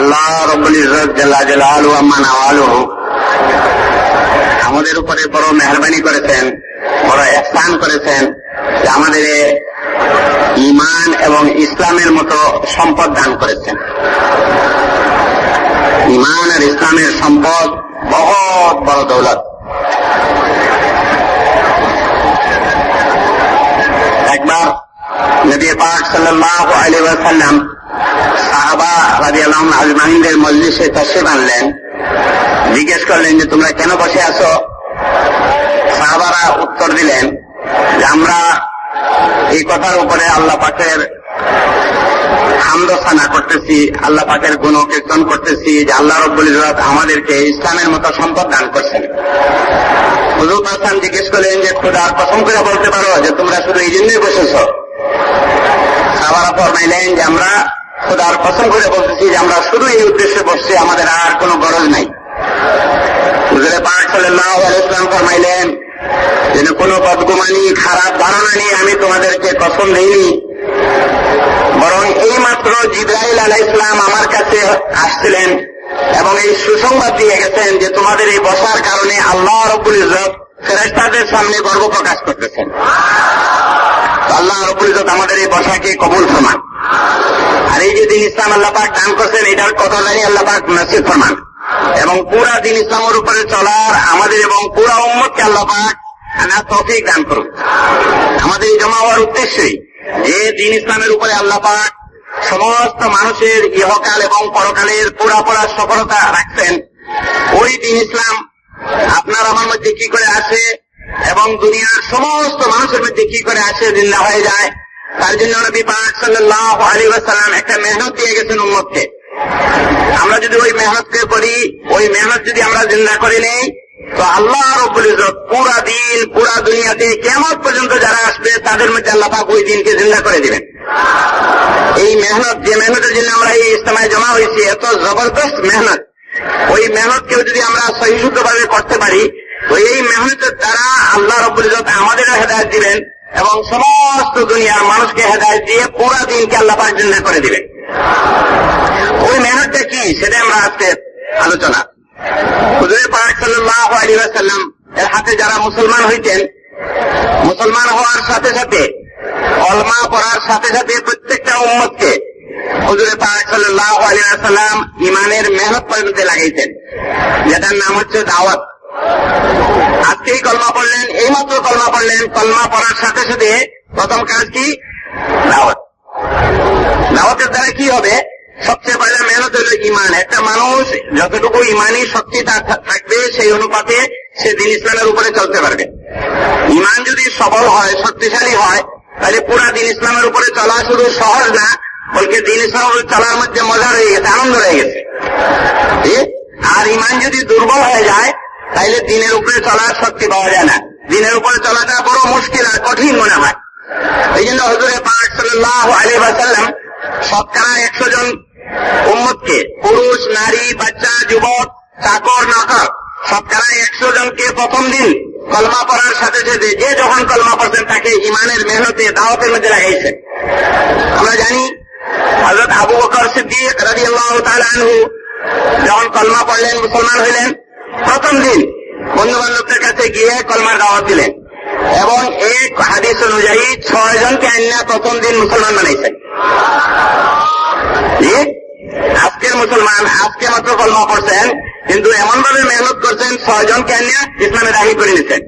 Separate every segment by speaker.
Speaker 1: আল্লাহ জালালু আম্মা নাওয়ালু আমাদের উপরে বড় মেহরবানি করেছেন, বড় এহসান করেছেন আমাদের ইমান এবং ইসলামের মতো সম্পদ দান করেছেন। ইমান আর ইসলামের সম্পদ বহুত বড় দৌলত। একবার নবী পাক সাল্লাল্লাহু আলাইহি ওয়াসাল্লাম সাহাবা রাদিয়াল্লাহু আজমাইনদের মজলিসে তশরিফ আনলেন জিজ্ঞেস করলেন যে, তোমরা কেন বসে আছো? সাহাবারা উত্তর দিলেন, যে আমরা এই কথার উপরে আল্লাহ পাকের হামদসানা করতেছি, আল্লাহ পাকের গুণ কীর্তন করতেছি, যে আল্লাহ রব্বুল ইজত আমাদেরকে ইসলামের মতো সম্পদ দান করছেন। হুজুর হাসান জিজ্ঞেস করলেন যে খোদার কসম করে বলতে পারো যে, তোমরা শুধু এই জন্যই বসেছ? সাহাবারা ফরমাইলেন যে, আমরা খোদার কসম করে বলতেছি যে আমরা শুধু এই উদ্দেশ্যে বসছি, আমাদের আর কোনো গরজ নাই। পাক ফরমাইলেন, যেন কোনো বদগুমানি, খারাপ ধারণা নিয়ে আমি তোমাদেরকে কসম দেইনি। বরং এই মাত্র জিব্রাইল আলাহ ইসলাম আমার কাছে আসছিলেন এবং এই সুসংবাদ দিয়ে গেছেন যে তোমাদের এই বসার কারণে আল্লাহ রব্বুল ইজত ফেরেস্তাদের সামনে গর্ব প্রকাশ করতেছেন। আল্লাহ রব্বুল ইজত আমাদের এই বসাকে কবুল ফরমান আর এই যে দিন ইসলাম আল্লাহ পাক দান করছেন, এটার কথা জানি আল্লাহ পাক নসিব ফরমান। এবং পুরা দিন ইসলামের উপরে চলার আমাদের এবং পুরা উম্মতকে আল্লাহ পাক আনার তৌফিক দান করুন। আমাদের জমা হওয়ার উদ্দেশ্যই যে দিন ইসলামের উপরে আল্লাহ পাক সমস্ত মানুষের ইহকাল এবং পরকালের পুরা পুরা সফলতা রাখছেন, ওই দিন ইসলাম আপনার আমার মধ্যে কি করে আসে এবং দুনিয়ার সমস্ত মানুষের মধ্যে কি করে আসে, জিন্দা হয়ে যায়। তার জন্য নবী পাক সাল্লাল্লাহু আলাইহি ওয়াসাল্লাম একটা মেহনত দিয়ে গেছেন উম্মতকে। আমরা যদি ওই মেহনতকে করি, ওই মেহনত যদি আমরা জিন্দা করে নেই, তো আল্লাহ রব্বুল ইজত পুরা দিন, পুরা দুনিয়াতে কেমন পর্যন্ত যারা আসবে, তাদের মধ্যে আল্লাহ পাক ওই দিনকে জিন্দা করে দিবেন। এই মেহনত, যে মেহনতের জন্য আমরা এই ইস্তেমায় জমা হয়েছি, এত জবরদস্ত মেহনত। ওই মেহনতকেও যদি আমরা সহিষ্ণুত ভাবে করতে পারি, তো এই মেহনতের দ্বারা আল্লাহ রব্বুল ইজত আমাদেরও হেদায়ত দিবেন। এবং সমস্ত দুনিয়ার মানুষকে হেদায়ত দিয়ে পুরা দিনকে আল্লাহ পাক জিন্দা করে দিবেন ওই মেহনতটা কি, সেটা আমরা আজকে আলোচনা। হুজুর পাক সাল্লাল্লাহু আলাইহি ওয়াসাল্লাম এর হাতে যারা মুসলমান হইতেন, মুসলমান হওয়ার সাথে সাথে অলমা পড়ার সাথে সাথে প্রত্যেকটা উম্মতকে হুজুরে পাক সাল্লাল্লাহু আলাইহি ওয়াসাল্লাম ইমানের মেহনত পরিণতি লাগাইছেন যেটার নাম হচ্ছে দাওয়াত। আজকেই কলমা পড়লেন, এইমাত্র কলমা পড়লেন। কলমা পড়ার সাথে সাথে প্রথম কাজ কি? দাওয়াতের দ্বারা কি হবে? সবচেয়ে পয়লা মেহনত হলো ইমান একটা মানুষ যতটুকু ইমানি শক্তি থাকবে, সেই অনুপাতে সে দিন ইসলামের উপরে চলতে পারবে। ইমান যদি সবল হয়, শক্তিশালী হয়, তাহলে পুরা দিন ইসলামের উপরে চলা শুধু সহজ না, বলকে দিন ইসলামের চলার মধ্যে মজা রয়ে গেছে, আনন্দ রয়ে গেছে। আর ইমান যদি দুর্বল হয়ে যায় তাহলে দিনের উপরে চলার শক্তি পাওয়া যায় না। দিনের উপরে চলাটা বড় মুশকিল আর কঠিন মনে হয়। এই জন্য হজুরে পাক শতকরা একশো জন উম্মতকে, পুরুষ, নারী, বাচ্চা, যুবক, চাকর, নকর, শতকরা একশো জনকে প্রথম দিন কলমা পড়ার সাথে সাথে যে যখন কলমা পড়ছেন তাকে ইমানের মেহনতে, দাওয়াতের মধ্যে লাগাইছেন। আমরা জানি হজরত আবু বকর সিদ্দিক রাদিয়াল্লাহু তাআলা আনহু যখন কলমা পড়লেন, মুসলমান হইলেন প্রথম দিন বন্ধু বান্ধবদের কাছে গিয়ে কলমার দাওয়াত দিলেন। এবং এক হাদিস অনুযায়ী ছয় জনকে আইনা প্রথম দিন মুসলমান বানাইছেন। আজকের মুসলমান, আজকে মাত্র কলমা করছেন কিন্তু এমন ভাবে মেহনত করছেন, ছয় জনকে আইনা ইসলামে দাহি করে নিছেন।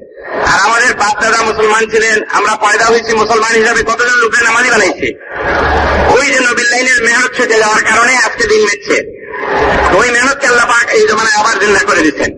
Speaker 1: আর আমাদের বাপ দাদা মুসলমান ছিলেন, আমরা পয়দা হয়েছি মুসলমান হিসাবে কতজন লোকের নামাজি বানাইছে? ওই যে জন্য লাইনের মেহনত ছুটে যাওয়ার কারণে আজকে দিন মেটছে। ওই মেহনতকে আল্লাহ পাক এই জমানায় আবার জিন্দা করে দিচ্ছেন।